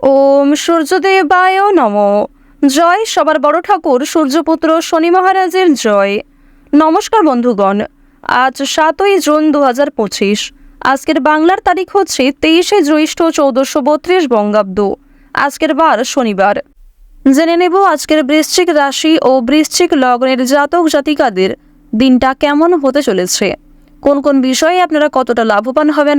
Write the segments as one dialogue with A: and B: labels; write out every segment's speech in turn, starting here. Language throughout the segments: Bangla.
A: ওম সূর্যদেবায় নম। জয় সবার বড় ঠাকুর, সূর্যপুত্র শনি মহারাজের জয়। নমস্কার বন্ধুগণ, আজ সাতই জুন দু হাজার পঁচিশ। আজকের বাংলার তারিখ হচ্ছে তেইশে জ্যৈষ্ঠ চৌদ্দশো বত্রিশ বঙ্গাব্দ। আজকের বার শনিবার। জেনে নেব আজকের বৃশ্চিক রাশি ও বৃশ্চিক লগ্নের জাতক জাতিকাদের দিনটা কেমন হতে চলেছে। কোন কোন বিষয়ে আপনারা কতটা লাভবান হবেন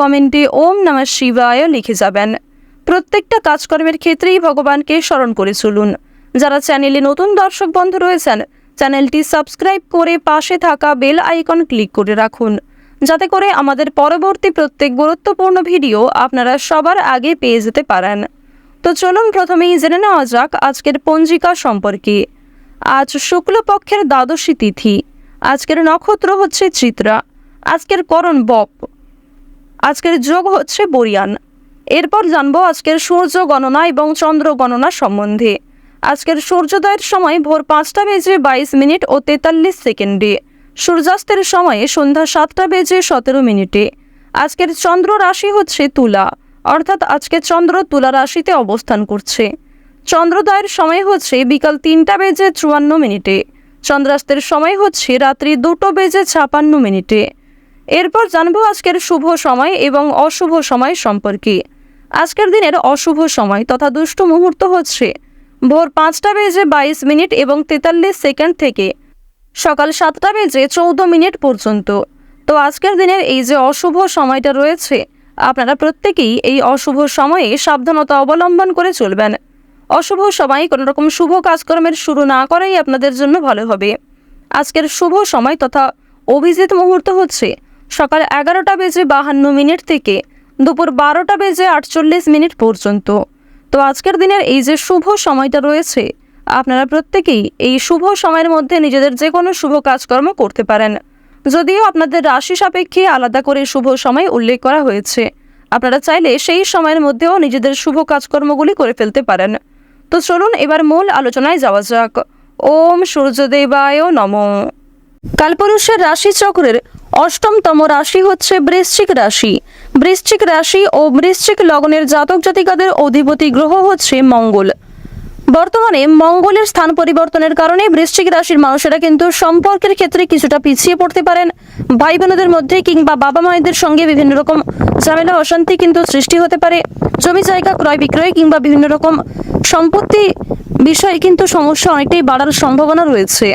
A: কমেন্টে ওম নমঃ শিবায় লিখে যাবেন। প্রত্যেকটা কাজকর্মের ক্ষেত্রেই ভগবানকে স্মরণ করে চলুন। যারা চ্যানেলে নতুন দর্শক বন্ধু রয়েছেন, চ্যানেলটি সাবস্ক্রাইব করে পাশে থাকা বেল আইকন ক্লিক করে রাখুন। যাতে করে আমাদের পরবর্তী প্রত্যেক গুরুত্বপূর্ণ ভিডিও আপনারা সবার আগে পেয়ে যেতে পারেন। তো চলুন প্রথমেই জেনে নেওয়া যাক আজকের পঞ্জিকা সম্পর্কে। আজ শুক্লপক্ষের দ্বাদশী তিথি। আজকের নক্ষত্র হচ্ছে চিত্রা। আজকের করণ বপ। আজকের যোগ হচ্ছে বরিয়ান। এরপর জানব আজকের সূর্য গণনা এবং চন্দ্র গণনা সম্বন্ধে। আজকের সূর্যোদয়ের সময় ভোর পাঁচটা বেজে বাইশ মিনিট ও তেতাল্লিশ সেকেন্ডে। সূর্যাস্তের সময়ে সন্ধ্যা সাতটা বেজে সতেরো মিনিটে। আজকের চন্দ্র রাশি হচ্ছে তুলা, অর্থাৎ আজকে চন্দ্র তুলা রাশিতে অবস্থান করছে। চন্দ্রোদয়ের সময় হচ্ছে বিকাল তিনটা বেজে চুয়ান্ন মিনিটে। চন্দ্রাস্তের সময় হচ্ছে রাত্রি দুটো বেজে ছাপান্ন মিনিটে। এরপর জানব আজকের শুভ সময় এবং অশুভ সময় সম্পর্কে। আজকের দিনের অশুভ সময় তথা দুষ্ট মুহূর্ত হচ্ছে। ভোর পাঁচটা বেজে বাইশ মিনিট এবং তেতাল্লিশ সেকেন্ড থেকে সকাল সাতটা বেজে চৌদ্দ মিনিট পর্যন্ত। তো আজকের দিনের এই যে অশুভ সময়টা রয়েছে, আপনারা প্রত্যেকেই এই অশুভ সময়ে সাবধানতা অবলম্বন করে চলবেন। অশুভ সময়ে কোনো রকম শুভ কাজকর্মের শুরু না করাই আপনাদের জন্য ভালো হবে। আজকের শুভ সময় তথা অভিজিৎ মুহূর্ত হচ্ছে। সকাল এগারোটা বেজে বাহান্ন মিনিট থেকে দুপুর বারোটা বেজে আটচল্লিশ মিনিট পর্যন্ত। তো আজকের দিনের এই যে শুভ সময়টা রয়েছে, আপনারা প্রত্যেকেই এই শুভ সময়ের মধ্যে নিজেদের যে কোনো শুভ কাজকর্ম করতে পারেন। যদিও আপনাদের রাশি সাপেক্ষে আলাদা করে শুভ সময় উল্লেখ করা হয়েছে। আপনারা চাইলে সেই সময়ের মধ্যেও নিজেদের শুভ কাজকর্মগুলি করে ফেলতে পারেন। তো চলুন এবার মূল আলোচনায় যাওয়া যাক। ওম সূর্যদেবায় নম। কালপুরুষের রাশি চক্রের অষ্টমতম রাশি হচ্ছে বৃশ্চিক রাশি। বৃশ্চিক রাশি ও বৃশ্চিক লগ্নের জাতক জাতিকাদের অধিপতি গ্রহ হচ্ছে মঙ্গল। বর্তমানে মঙ্গলের স্থান পরিবর্তনের কারণে বৃশ্চিক রাশির মানুষেরা কিন্তু সম্পর্কের ক্ষেত্রে কিছুটা পিছিয়ে পড়তে পারেন। ভাই বোনদের মধ্যে কিংবা বাবা মায়েদের সঙ্গে বিভিন্ন রকম ঝামেলা, অশান্তি কিন্তু সৃষ্টি হতে পারে। জমি জায়গা, ক্রয় বিক্রয় কিংবা বিভিন্ন রকম সম্পত্তি বিষয়ে কিন্তু সমস্যা অনেকটাই বাড়ার সম্ভাবনা রয়েছে।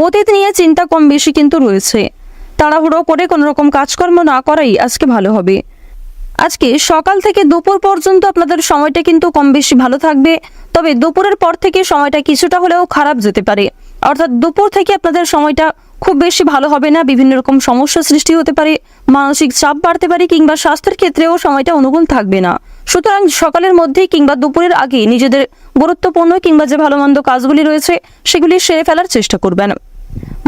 A: অতীত নিয়ে চিন্তা কম বেশি কিন্তু রয়েছে। তাড়াহুড়ো করে কোনো রকম কাজকর্ম না করাই আজকে ভালো হবে। আজকে সকাল থেকে দুপুর পর্যন্ত আপনাদের সময়টা কিন্তু কম বেশি ভালো থাকবে, তবে দুপুরের পর থেকে সময়টা কিছুটা হলেও খারাপ যেতে পারে। অর্থাৎ দুপুর থেকে আপনাদের সময়টা খুব বেশি ভালো হবে না, বিভিন্ন রকম সমস্যা সৃষ্টি হতে পারে, মানসিক চাপ বাড়তে পারে কিংবা স্বাস্থ্যের ক্ষেত্রেও সময়টা অনুকূল থাকবে না। সুতরাং সকালের মধ্যেই কিংবা দুপুরের আগে নিজেদের গুরুত্বপূর্ণ কিংবা যে ভালো মন্দ কাজগুলি রয়েছে, সেগুলি সেরে ফেলার চেষ্টা করবেন।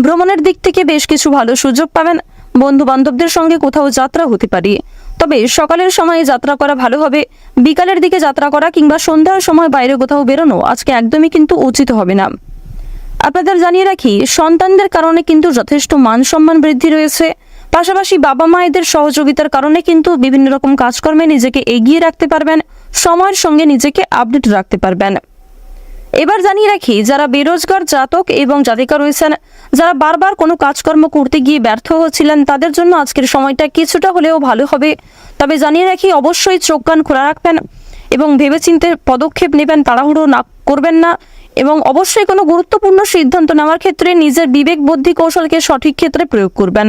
A: ভ্রমণের দিক থেকে বেশ কিছু ভালো সুযোগ পাবেন। বন্ধু বান্ধবদের সঙ্গে কোথাও যাত্রা হতে পারে। তবে সকালের সময়ে যাত্রা করা ভালো হবে। বিকালের দিকে যাত্রা করা কিংবা সন্ধ্যার সময় বাইরে কোথাও বেরোনো আজকে একদমই কিন্তু উচিত হবে না। আপনাদের জানিয়ে রাখি, সন্তানদের কারণে কিন্তু যথেষ্ট মান সম্মান বৃদ্ধি রয়েছে। পাশাপাশি বাবা মায়েদের সহযোগিতার কারণে কিন্তু বিভিন্ন রকম কাজকর্মে নিজেকে এগিয়ে রাখতে পারবেন, সময়ের সঙ্গে নিজেকে আপডেট রাখতে পারবেন। এবার জানিয়ে রাখি, যারা বেরোজগার, জাতক এবং জাতিকা রয়েছেন, যারা বারবার কোনো কাজকর্ম করতে গিয়ে ব্যর্থ হচ্ছিলেন, তাদের জন্য আজকের সময়টা কিছুটা হলেও ভালো হবে। তবে জানিয়ে রাখি, অবশ্যই চোখ কান খোলা রাখবেন এবং ভেবেচিন্তে পদক্ষেপ নেবেন, তাড়াহুড়ো না করবেন না এবং অবশ্যই কোনো গুরুত্বপূর্ণ সিদ্ধান্ত নেওয়ার ক্ষেত্রে নিজের বিবেক বুদ্ধি কৌশলকে সঠিক ক্ষেত্রে প্রয়োগ করবেন।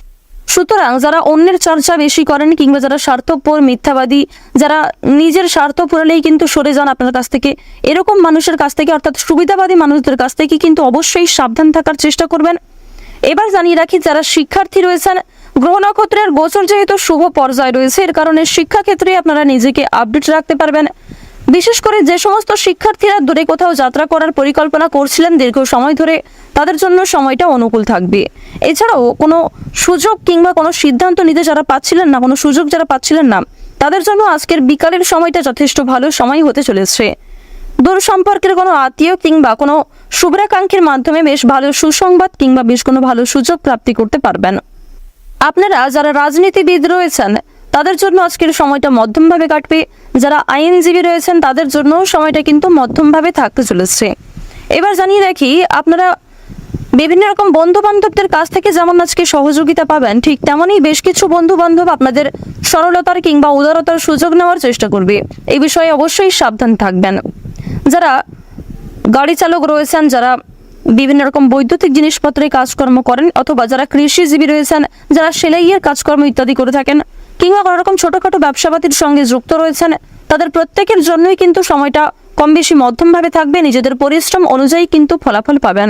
A: সুতরাং যারা অন্যের চর্চা বেশি করেন কিংবা যারা স্বার্থপর, মিথ্যাবাদী, যারা নিজের স্বার্থ পুরালেই কিন্তু সরে যান আপনার কাছ থেকে, এরকম মানুষের কাছ থেকে, অর্থাৎ সুবিধাবাদী মানুষদের কাছ থেকে কিন্তু অবশ্যই সাবধান থাকার চেষ্টা করবেন। এবার জানিয়ে রাখি, যারা শিক্ষার্থী রয়েছেন, গ্রহ নক্ষত্রের গোচর যেহেতু শুভ পর্যায়ে রয়েছে, এর কারণে শিক্ষাক্ষেত্রে আপনারা নিজেকে আপডেট রাখতে পারবেন। বিশেষ করে যে সমস্ত শিক্ষার্থীরা দূরে কোথাও যাত্রা করার পরিকল্পনা করছিলেন দীর্ঘ সময় ধরে, তাদের জন্য সময়টা অনুকূল থাকবে। এছাড়াও কোনো সুযোগ কিংবা কোনো সিদ্ধান্ত নিতে যারা পাচ্ছিলেন না, কোনো সুযোগ যারা পাচ্ছিলেন না, তাদের জন্য আজকের বিকালের সময়টা যথেষ্ট ভালো সময় হতে চলেছে। দূর সম্পর্কের কোনো আত্মীয় কিংবা কোনো শুভ্রাকাঙ্ক্ষীর মাধ্যমে বেশ ভালো সুসংবাদ কিংবা বেশ কোনো ভালো সুযোগ প্রাপ্তি করতে পারবেন। আপনারা যারা রাজনীতিবিদ রয়েছেন তাদের জন্য আজকের সময়টা মধ্যমভাবে কাটবে। যারা আইনজীবী রয়েছেন, তাদের জন্য সময়টা কিন্তু মধ্যমভাবে থাকতে চলেছে। এবার জানিয়ে রাখি, আপনারা বিভিন্ন রকম বন্ধু বান্ধবদের কাছ থেকে যেমন আজকে সহযোগিতা পাবেন, ঠিক তেমনই বেশ কিছু বন্ধু বান্ধব আপনাদের সরলতার কিংবা উদারতার সুযোগ নেওয়ার চেষ্টা করবে। এই বিষয়ে অবশ্যই সাবধান থাকবেন। যারা গাড়ি চালক রয়েছেন, যারা বিভিন্ন রকম বৈদ্যুতিক জিনিসপত্রে কাজকর্ম করেন অথবা যারা কৃষিজীবী রয়েছেন, যারা সেলাইয়ের কাজকর্ম ইত্যাদি করে থাকেন কিংবা কোনো রকম ছোটোখাটো ব্যবসাপাতির সঙ্গে যুক্ত রয়েছেন, তাদের প্রত্যেকের জন্যই কিন্তু সময়টা কম বেশি মধ্যমভাবে থাকবে। নিজেদের পরিশ্রম অনুযায়ী কিন্তু ফলাফল পাবেন।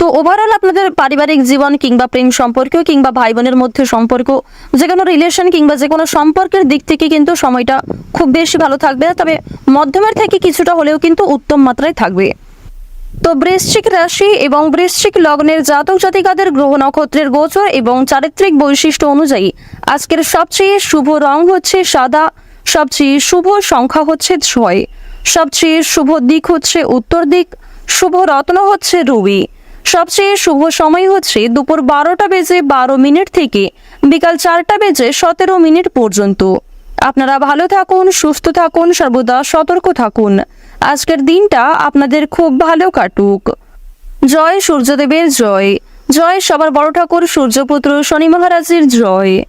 A: তো ওভারঅল আপনাদের পারিবারিক জীবন কিংবা প্রেম সম্পর্ক কিংবা ভাই বোনের মধ্যে সম্পর্ক, যে কোনো রিলেশন কিংবা যে কোনো সম্পর্কের দিক থেকে কিন্তু সময়টা খুব বেশি ভালো থাকবে তবে মধ্যমের থেকে কিছুটা হলেও কিন্তু উত্তম মাত্রায় থাকবে। তো বৃশ্চিক রাশি এবং বৃশ্চিক লগ্নের জাতক জাতিকাদের গ্রহ নক্ষত্রের গোচর এবং চারিত্রিক বৈশিষ্ট্য অনুযায়ী আজকের সবচেয়ে শুভ রং হচ্ছে সাদা, সবচেয়ে শুভ সংখ্যা হচ্ছে ছয়, সবচেয়ে শুভ দিক হচ্ছে উত্তর দিক, শুভ রত্ন হচ্ছে রুবি। সবচেয়ে শুভ সময় হচ্ছে দুপুর বারোটা বেজে বারো মিনিট থেকে বিকাল চারটা বেজে সতেরো মিনিট পর্যন্ত। আপনারা ভালো থাকুন, সুস্থ থাকুন, সর্বদা সতর্ক থাকুন। আজকের দিনটা আপনাদের খুব ভালো কাটুক। জয় সূর্যদেবের জয়। জয় সবার বড় ঠাকুর, সূর্যপুত্র, শনি মহারাজের জয়।